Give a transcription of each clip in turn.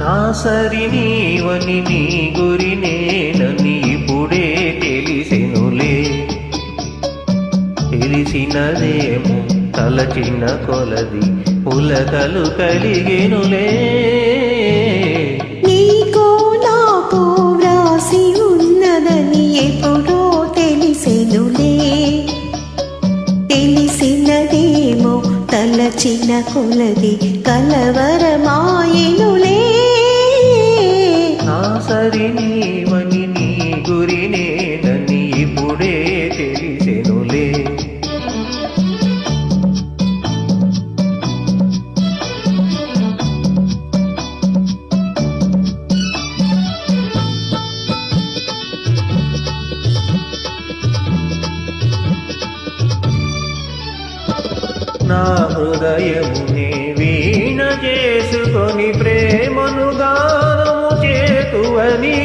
నా సరి నీవని నీ గురి నేనని ఇప్పుడే తెలిసెనులే. తెలిసినదేమో తలచిన కొలది పులకలు కలిగెనులే నీకో నాకో వ్రాసి ఉన్నదని ఎప్పుడో తెలిసెనులే. తెలిసినదేమో తలచిన కొలది కలవరమాయనులే నా హృదయమునే వీణ చేసుకొని ప్రేమను గానము చేతువని.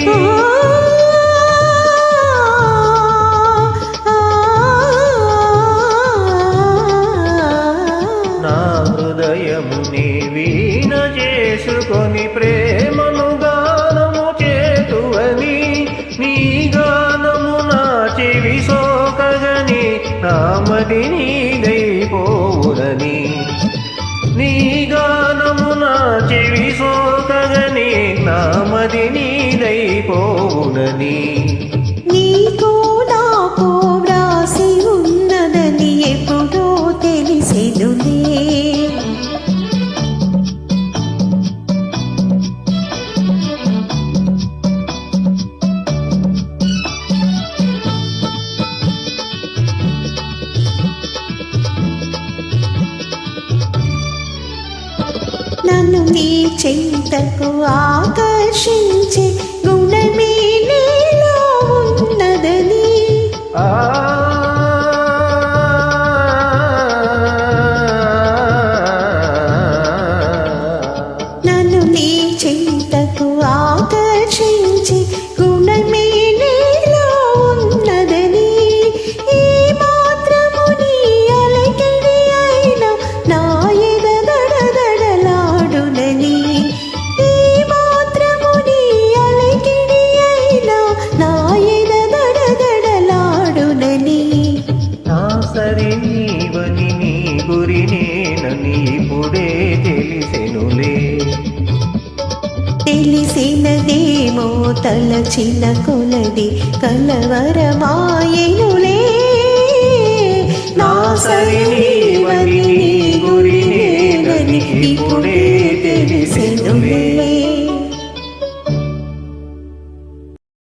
నా హృదయముని వీణ చేసుకొని ప్రేమను గానము చేతువని. నీ గానము నా చెవి సోకగని నామది నీ గానము చెవి సోకగని నామది నీదైపోవునని. నీకో నాకో వ్రాసి ఉన్నదని ఎప్పుడో తెలిసెనులే నన్ను నీ చింతకు ఆకర్షించే గుణమే తెలిసినదేమో తలచిన కొలది కలవరమాయనులే. నా సరి గురి ఇప్పుడే తెలిసినులే